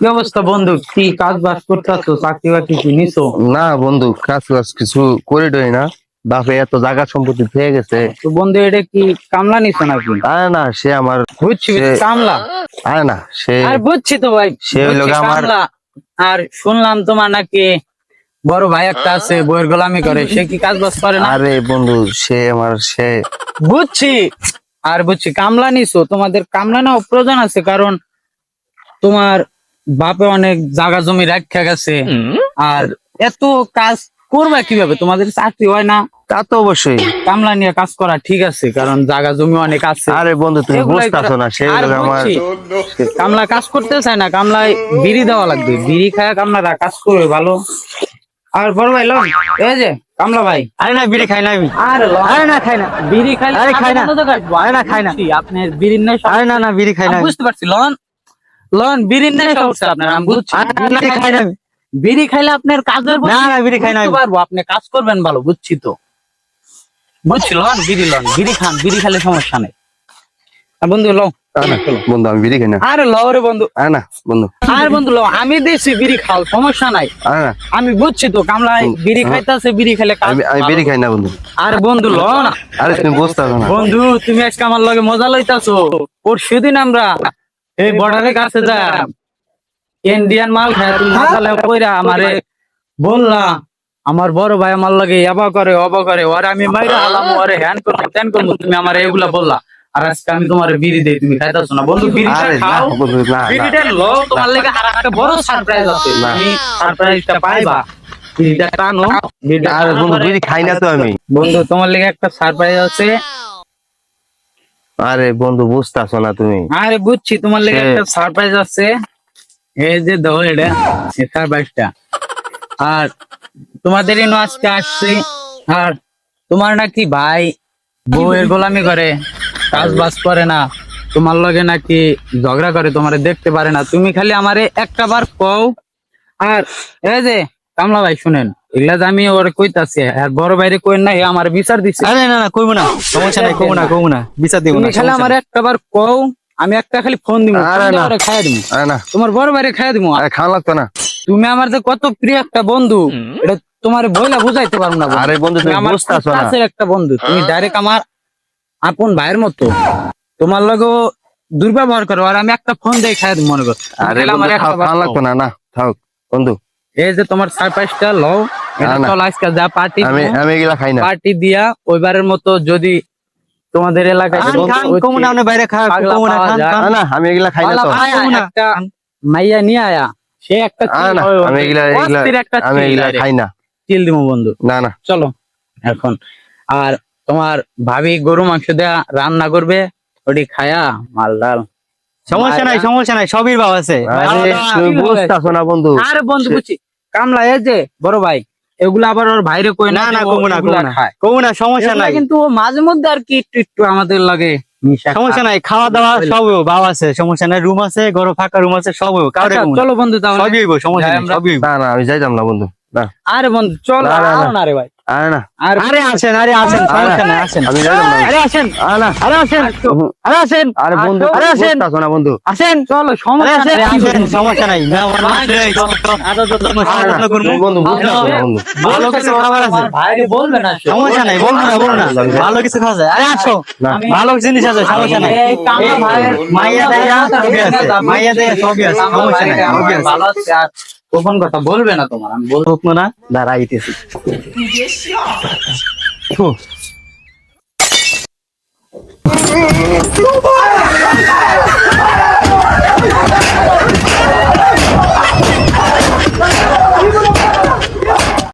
কি অবস্থা বন্ধু? কি কাজ বাজ করতেছো? চাকরি বাকরি কি নিছো? না বন্ধু কাজ কাজ কিছু করে ডই না। বাপে এত জায়গা সম্পত্তি পেয়ে গেছে। তো বন্ধু এটা কি কামলা নিছো নাকি? আরে না সে আমার বুঝছি কামলা। আরে না সে আর বুঝছি তো ভাই সে হইল আমার- আর শুনলাম তোমার নাকি বড় ভাই একটা আছে বইয়ের গোলামি করে। সে কি কাজ বাজ করে না? আরে বন্ধু সে আমার সে বুঝছি আর বুঝছি কামলা নিছো। তোমাদের কামলা না প্রয়োজন আছে কারণ তোমার বাপে অনেক জায়গা জমি রাখা গেছে। আর এত কাজ করবে কীভাবে? তোমাদের চাকরি হয় না? তা তো অবশ্যই। কামলা নিয়ে কাজ করা ঠিক আছে কারণ জায়গা জমি অনেক আছে। আরে বন্ধু তুমি বুঝতেছো না সে আর আমার কামলা কাজ করতে চায় না কামলায় বিড়ি দেওয়া লাগবে। বিড়ি খায় কামলারা কাজ করবে ভালো। আর বড় ভাই লন। এই যে কামলা ভাই। আরে না বিড়ি খাই না আমি। আরে আরে না খাই না। বিড়ি খাই আরে খাই না। আরে না, খাই না। বুঝছি, আপনার বিড়ির নেই আরে না না বিড়ি খাই না। বুঝতে পারছি লন। লন বিড়ির নেই সমস্যা আপনার আমি বুঝছি। বিড়ি খাই না আমি। বিড়ি খাইলে আপনার কাজের না না বিড়ি খাই না পারব আপনি কাজ করবেন ভালো বুঝছি তো। বুঝছি লন বিড়ি লন বিড়ি খান বিড়ি খাইলে সমস্যা নেই। বন্ধু লও। বন্ধু আমি বিড়ি খাই না। আরে লও রে বন্ধু। না বন্ধু। আর বন্ধু লও আমি দিয়েছি বিড়ি খাও সমস্যা নাই। আমি বুঝছি তো কামলায় বিড়ি খাইতেছে বিড়ি খেলে কাজ আমি আমি বিড়ি খাই না বন্ধু। আর বন্ধু ল না। আরে তুমি বুঝতেছো না। বন্ধু তুমি আজকে আমার লগে মজা লইতাছো। পরশু দিন আমরা এই বর্ডারের কাছে যা। ইন্ডিয়ান মাল খায় তুমি মশালা কইরা আমারে বললা আমার বড় ভাই আমার লাগে ইয়াবা করে অবা করে ওরে আমি মাইরা হালাম ওরে হ্যান করব ত্যান করব তুমি আমার এগুলা বললা। আর আজকে আমি তোমার বিড়ি দেই তুমি খাইতাছো না। বন্ধু বিড়িটা না খাও বিড়িটা লো তোমার লেগে আর একটা বড় সারপ্রাইজ আছে। না। তুমি সারপ্রাইজটা পাইবা। বিড়িটা টানো বিড়িটা আরে বন্ধু বিড়ি খাই না তো আমি। বন্ধু তোমার লেগে একটা সারপ্রাইজ আছে। আরে বন্ধু বুঝতেছো না তুমি। আরে বুঝছি তোমার লেগে একটা সারপ্রাইজ আছে। এই যে দাও এটা সারপ্রাইজটা আর তোমাদের ইনো আজকে আসছি। আর তোমার নাকি ভাই বউয়ের গোলামি করে কাজ বাজ করে না। তোমার লগে নাকি ঝগড়া করে তোমারে দেখতে পারে না। তুমি খালি আমারে একটা বার কও। আর এই যে কামলা ভাই শুনেন। এগুলা যে আমি ওরে কইতাছি আর বড় বাইরে কইন না হে আমার বিচার দিছে। আরে না না কইবো না সমস্যা নাই কইবো না কইবো না বিচার দিব না তুমি খালি আমার নাই। একটা বার কও আমি একটা খালি ফোন দিব আরে না। খাইয়া দিব আরে না। তোমার বড় বাইরে খাইয়া দিব আরে খাওয়া লাগতো না। তুমি আমার যে কত প্রিয় একটা বন্ধু এটা তোমার বইলা বুঝাইতে পারব না বন্ধু। আরে বন্ধু তুমি খুব না একটা বন্ধু তুমি ডাইরেক্ট আমার আপন ভাইয়ের মতো। তোমার লগে দুর্ব্যবহার করো আর আমি একটা ফোন দিয়ে খাই মনে করো। আরে আমার একটা কও। লাগতো না না থাক বন্ধু। এই যে তোমার সারপ্রাইজটা লও। এটা না, না। চল আজকে যা পার্টি আমি আমি এগুলা খাই না। পার্টি দিয়া ওইবারের মতো যদি তোমাদের এলাকায় খান, খান, ওই কইবো না আপনি বাইরে খা পাগলা কইবো না পাওয়া খান যায়। খান। না না আমি এগুলা খাই না তো। পালা পায়া খাব না। একটা মাইয়া নিয়ে আয়া সে একটা আরে চিল না আমি এগুলা এগুলা অস্থির একটা আমি এগুলা খাই না। চিল দিব বন্ধু। না না। চলো এখন। আর তোমার ভাবি গরু মাংস দেয়া রান্না করবে ওটি খায়া মাল ডাল। সমস্যা নাই সমস্যা নাই সবই ভাব আছে। আরে বুঝতেছো না বন্ধু। আরে বন্ধু বুঝছি। কামলা এই যে বড় ভাই। এগুলা আবার ওর ভাইরে কই না না কমু না কমু না। সমস্যা নাই। কিন্তু মাঝে মধ্যে আর কি একটু একটু আমাদের লাগে সমস্যা নাই খাওয়া দাওয়া সব ভাব আছে সমস্যা নাই রুম আছে ঘর ফাঁকা রুম আছে সব কাউরে আচ্ছা। চলো বন্ধু তাহলে। সবই হইবো সমস্যা যাই নাই সবই না না আমি যাইতাম না বন্ধু না। আরে বন্ধু চলো না রে ভাই। আরে আরে আসেন আরে আসেন আসেন আরে আসেন। আরে না। আরে আসেন। আরে আসেন। আরে বন্ধু আরে আসেন। বন্ধু আসেন। চলো সমস্যা আসেন। সমস্যা নাই। বন্ধু ভালো কিছু খাবার আছে। ভাইরে বলবে না সমস্যা নাই বলব না বলব না। ভালো কিছু খাওয়া যায়। আরে আসো। ভালো জিনিস আছে সমস্যা নাই। মাইয়া দেয়া সবই আছে মাইয়া দেয়া সবই আছে সমস্যা নাই ভালো আছে আর গোপন কথা বলবে না তোমার আমি বলব হোক না দাঁড়াইতেছি থু।